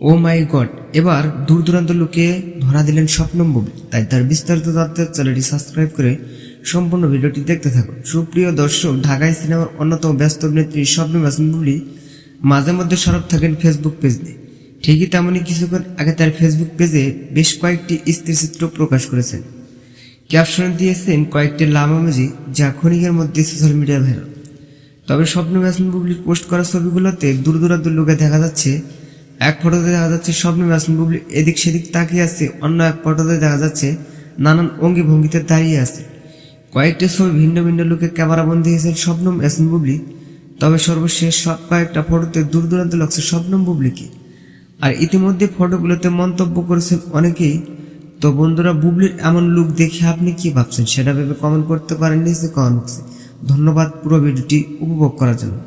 ও মাই god, এবার দূর দূরান্ত লোকে ধরা দিলেন স্বপ্নম বুবলি তাই তার বিস্তারিত তথ্যের চ্যানেলটি সাবস্ক্রাইব করে সম্পূর্ণ ভিডিওটি দেখতে থাকুন। সুপ্রিয় দর্শক ঢাকায় সিনেমার অন্যতম ব্যস্ত অভিনেত্রী হাসান বুবলি মাঝে মধ্যে সরব থাকেন ফেসবুক পেজ নিয়ে। ঠিকই তেমনই কিছুক্ষণ আগে তার ফেসবুক পেজে বেশ কয়েকটি স্থিরচিত্র প্রকাশ করেছেন। ক্যাপশনে দিয়েছেন কয়েকটি লামামুজি যা ক্ষণিকের মধ্যে সোশ্যাল মিডিয়া ভাইরাল। তবে স্বপ্ন বুবলির পোস্ট করা ছবিগুলোতে দূর দূরান্ত লোকে দেখা যাচ্ছে এক ফটোতে দেখা যাচ্ছে স্বপ্ন ম্যাসন বুবলি এদিক সেদিক তাকিয়ে আছে, অন্য এক ফটোতে দেখা যাচ্ছে নানান অঙ্গি ভঙ্গিতে দাঁড়িয়ে আছে। কয়েকটি ছবি ভিন্ন ভিন্ন লোকে ক্যামেরা বন্দী হয়েছেন স্বপ্নম ম্যাসন বুবলি। তবে সর্বশেষ সব কয়েকটা ফটোতে দূর দূরান্ত লাগছে স্বপ্নম বুবলিকে। আর ইতিমধ্যে ফটোগুলোতে মন্তব্য করেছেন অনেকেই। তো বন্ধুরা, বুবলির এমন লুক দেখে আপনি কি ভাবছেন? সেটা ভেবে কমেন্ট করতে পারেন নিচে কমেন্ট বক্সে ধন্যবাদ পুরো ভিডিওটি উপভোগ করার জন্য।